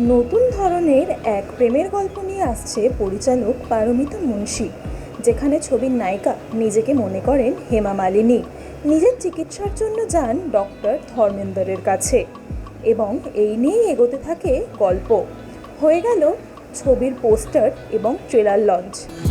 নতুন ধরনের এক প্রেমের গল্প নিয়ে আসছে পরিচালক পারমিতা মুন্সি, যেখানে ছবির নায়িকা নিজেকে মনে করেন হেমা মালিনী। নিজের চিকিৎসার জন্য যান ডক্টর ধর্মেন্দরের কাছে এবং এই নিয়েই এগোতে থাকে গল্প। হয়ে গেল ছবির পোস্টার এবং ট্রেলার লঞ্চ।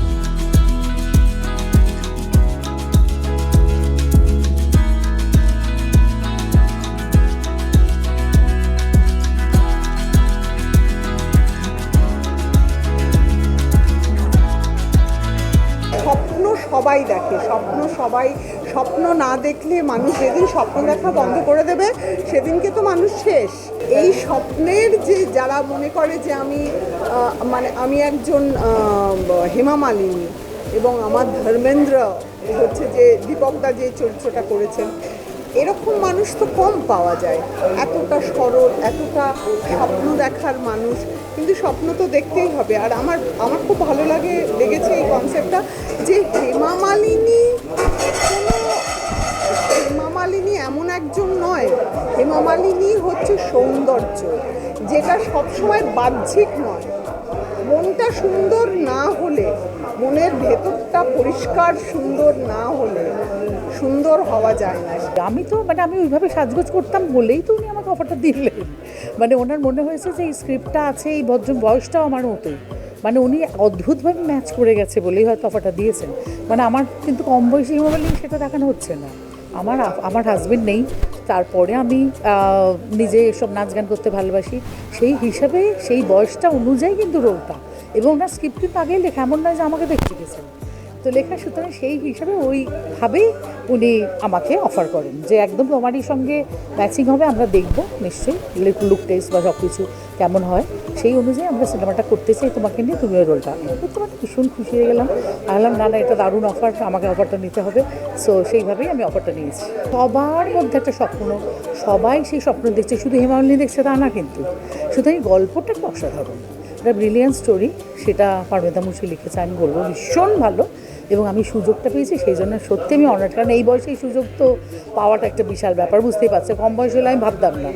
সবাই দেখে। স্বপ্ন সবাই, স্বপ্ন না দেখলে মানুষ যেদিন স্বপ্ন দেখা বন্ধ করে দেবে, সেদিনকে তো মানুষ শেষ। এই স্বপ্নের যে, যারা মনে করে যে আমি মানে আমি একজন হেমা মালিনী এবং আমার ধর্মেন্দ্র হচ্ছে যে, দীপকদা যে চরিত্রটা করেছেন, এরকম মানুষ তো কম পাওয়া যায়। এতটা সরল, এতটা স্বপ্ন দেখার মানুষ কিন্তু স্বপ্ন তো দেখতেই হবে। আর আমার আমার খুব ভালো লাগে, লেগেছে এই কনসেপ্টটা যে হেমা মালিনী হেমা মালিনী এমন একজন নয়। হেমা মালিনী হচ্ছে সৌন্দর্য, যেটা সবসময় বাহ্যিক নয়। মনটা সুন্দর না হলে, মনের ভেতরটা পরিষ্কার সুন্দর না হলে সুন্দর হওয়া যায় না। আমি তো মানে আমি ওইভাবে সাজগোজ করতাম বলেই তো উনি আমাকে অফারটা দিলেন। মানে ওনার মনে হয়েছে যে এই স্ক্রিপ্টটা আছে, এই ভদ্র বয়সটাও আমার মতোই। মানে উনি অদ্ভুতভাবে ম্যাচ করে গেছে বলেই হয়তো অফারটা দিয়েছেন। মানে আমার কিন্তু কম বয়সী হিমাবলি সেটা দেখানো হচ্ছে না। আমার আমার হাজবেন্ড নেই। তারপরে আমি নিজে এসব নাচ গান করতে ভালোবাসি। সেই হিসাবে সেই বয়সটা অনুযায়ী কিন্তু রোলটা। এবং ওনার স্ক্রিপ্ট কিন্তু আগেই লেখা, এমন নয় যে আমাকে দেখতে গেছেন তো লেখা, সুতরাং সেই হিসাবে ওইভাবেই উনি আমাকে অফার করেন যে একদম তোমারই সঙ্গে ম্যাচিং হবে, আমরা দেখব। নিশ্চয়ই লুক টেস্ট বা সব কিছু কেমন হয়। সেই অনুযায়ী আমরা সিনেমাটা করতে চাই তোমাকে নিয়ে তুমি ওই রোলটা। তোমার ভীষণ খুশি হয়ে গেলাম। আলাম না না, এটা দারুণ অফার আমাকে অফারটা নিতে হবে। সো সেইভাবেই আমি অফারটা নিয়েছি। সবার মধ্যে একটা স্বপ্ন, সবাই সেই স্বপ্ন দেখছে। শুধু হেমাউলি দেখছে তা না কিন্তু। শুধু এই গল্পটা একটা অসাধারণ। একটা ব্রিলিয়ান্ট স্টোরি সেটা পারমিতা মুন্সি লিখেছে, আমি বলব ভীষণ ভালো, এবং আমি সুযোগটা পেয়েছি, সেই জন্য সত্যি আমি অনার্ট কারণ এই বয়সে এই সুযোগ তো পাওয়াটা একটা বিশাল ব্যাপার, বুঝতেই পারছে, কম বয়স হলে আমি ভাবতাম না।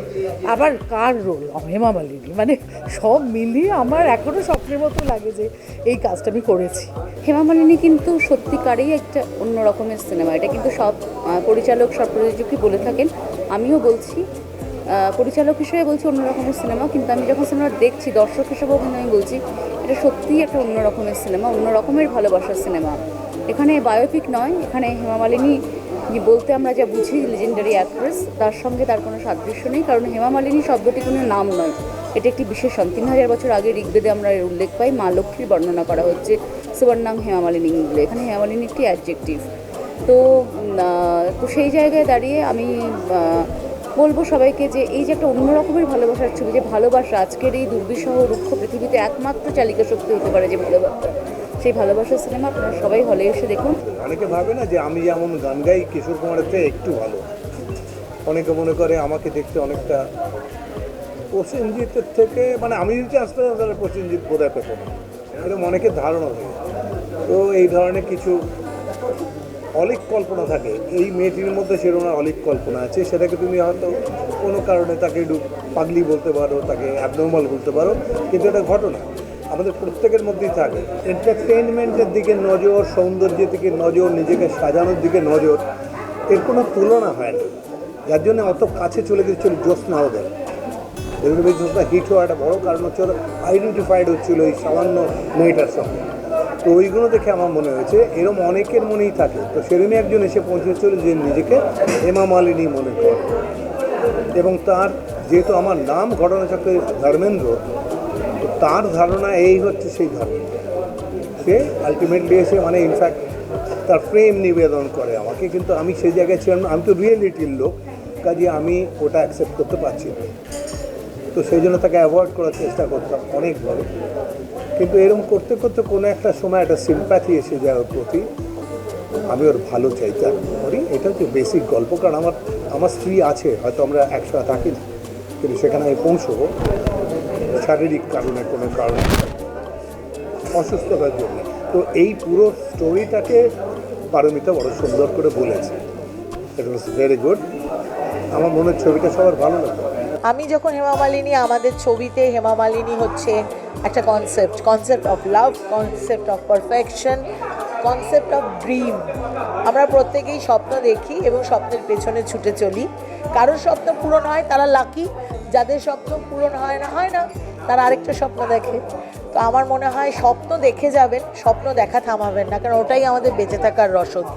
আবার কার রোল হেমা মালিনী মানে সব মিলিয়ে আমার এখনও স্বপ্নের মতো লাগে যে এই কাজটা আমি করেছি। হেমা মালিনী কিন্তু সত্যিকারেই একটা অন্য রকমের সিনেমা এটা কিন্তু সব পরিচালক, সব প্রযোজকই বলে থাকেন, আমিও বলছি পরিচালক হিসেবে বলছি অন্য রকমের সিনেমা কিন্তু আমি যখন সিনেমা দেখছি, দর্শক হিসেবেও কিন্তু আমি বলছি, এটা সত্যিই একটা অন্য রকমের সিনেমা অন্য রকমের ভালোবাসার সিনেমা এখানে বায়োপিক নয়, এখানে হেমা মালিনী যে বলতে আমরা যা বুঝি লেজেন্ডারি অ্যাক্ট্রেস তার সঙ্গে তার কোনো সাদৃশ্য নেই, কারণ হেমা মালিনী শব্দটি কোনো নাম নয়। এটা একটি বিশেষণ। তিন হাজার বছর আগে ঋগ্বেদে আমরা এর উল্লেখ পাই, মা লক্ষ্মীর বর্ণনা করা হচ্ছে। সুবর্ণাং হেমামালিনী বলে এখানে হেমামালিনী একটি অ্যাডজেক্টিভ তো তো সেই জায়গায় দাঁড়িয়ে আমি বলব সবাইকে যে এই যে একটা অন্য রকমের ভালোবাসার ছবি, যে ভালোবাসা আজকের এই দুর্বিষহ রুক্ষ পৃথিবীতে একমাত্র চালিকা শক্তি হতে পারে যে ভালোবাসা। সেই ভালোবাসার সিনেমা আপনারা সবাই হলে এসে দেখুন। অনেকে ভাবে না যে আমি যেমন গান গাই, কিশোর কুমারের থেকে একটু ভালো। অনেকে মনে করে আমাকে দেখতে অনেকটা প্রসেনজিতের থেকে মানে আমি যদি আসতে তাহলে প্রসেনজিৎ বোধহয় পেত না। এরকম অনেকের ধারণা থাকে তো এই ধরনের কিছু অলিক কল্পনা থাকে। এই মেয়েটির মধ্যে সেরকম অলিক কল্পনা আছে। সেটাকে তুমি হয়তো কোনো কারণে তাকে একটু পাগলি বলতে পারো, তাকে অ্যাবনর্মাল বলতে পারো, কিন্তু এটা ঘটনা। আমাদের প্রত্যেকের মধ্যেই থাকে। এন্টারটেনমেন্টের দিকে নজর, সৌন্দর্যের দিকে নজর, নিজেকে সাজানোর দিকে নজর, এর কোনো তুলনা হয় না। যার জন্য অত কাছে চলে গেছিল জ্যোৎস্না ওদের। এগুলো জ্যোৎস্না হিট হওয়ার একটা বড় কারণ হচ্ছে আইডেন্টিফাইড হচ্ছিল এই সামান্য মেয়েটার সঙ্গে। তো ওইগুলো দেখে আমার মনে হয়েছে। এরম অনেকের মনেই থাকে। তো সেরকমই একজন এসে পৌঁছেছিল যে নিজেকে হেমা মালিনী মনে করে। এবং তার যেহেতু আমার নাম ঘটনাচক্রে ধর্মেন্দ্র, তো তার ধারণা এই হচ্ছে সেই ধারণা সে আলটিমেটলি এসে মানে ইনফ্যাক্ট তার প্রেম নিবেদন করে আমাকে। কিন্তু আমি সেই জায়গায় ছিলাম। আমি তো রিয়েলিটির লোক। কাজে আমি ওটা অ্যাকসেপ্ট করতে পারছি না। তো সেই জন্য তাকে অ্যাভয়েড করার চেষ্টা করতাম অনেকভাবে। কিন্তু এরকম করতে করতে কোনো একটা সময় একটা সিম্প্যাথি এসে যায় প্রতি। আমি ওর ভালো চাইতে করি এটা হচ্ছে বেসিক গল্প, কারণ আমার আমার স্ত্রী আছে, হয়তো আমরা একসাথে থাকি না, কিন্তু সেখানে আমি পৌঁছবো। শারীরিক কারণে কোনো কারণে। অসুস্থতার জন্য। তো এই পুরো স্টোরিটাকে পারমিতা বড় সুন্দর করে বলেছে। ইট ওয়াজ ভেরি গুড আমার মনে ছবিটা সবার ভালো লাগে আমি যখন হেমা মালিনী, আমাদের ছবিতে হেমা মালিনী হচ্ছে একটা concept concept of love concept of perfection concept of dream আমরা প্রত্যেকেই স্বপ্ন দেখি এবং স্বপ্নের পেছনে ছুটে চলি। কারোর স্বপ্ন পূরণ হয়, তারা লাকি যাদের স্বপ্ন পূরণ হয় না হয় না। তারা আরেকটা স্বপ্ন দেখে। তো আমার মনে হয় স্বপ্ন দেখে যাবেন, স্বপ্ন দেখা থামাবেন না, কারণ ওটাই আমাদের বেঁচে থাকার রসদ।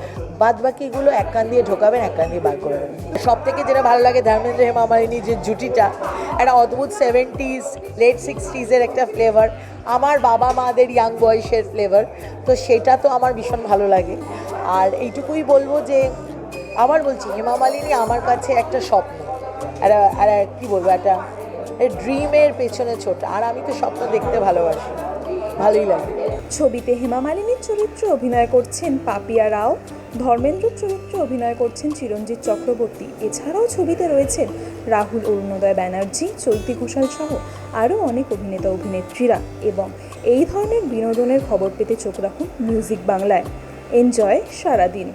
বাদ বাকিগুলো এক কান দিয়ে ঢোকাবেন, এক কান দিয়ে বার করে সব থেকে যেটা ভালো লাগে ধর্মেন্দ্র হেমা মালিনী যে জুটিটা, একটা অদ্ভুত সেভেন্টিজ লেট সিক্সটিজের একটা ফ্লেভার আমার বাবা মাদের ইয়াং বয়সের ফ্লেভার তো সেটা তো আমার ভীষণ ভালো লাগে। আর এইটুকুই বলব যে, আবার বলছি হেমা মালিনী আমার কাছে একটা স্বপ্ন, একটা আর কী বলব, একটা ড্রিমের পেছনে ছোটা। আর আমি তো স্বপ্ন দেখতে ভালোবাসি। ভালোই লাগে। ছবিতে হেমা মালিনীর চরিত্রে অভিনয় করছেন পাপিয়া রাও ধর্মেন্দ্র চরিত্রে অভিনয় করছেন চিরঞ্জিত চক্রবর্তী। এছাড়াও ছবিতে রয়েছেন রাহুল অরুণোদয় ব্যানার্জি, চৈতি ঘোষাল সহ আরও অনেক অভিনেতা অভিনেত্রীরা এবং এই ধরনের বিনোদনের খবর পেতে চোখ রাখুন মিউজিক বাংলায়। এনজয় সারাদিন।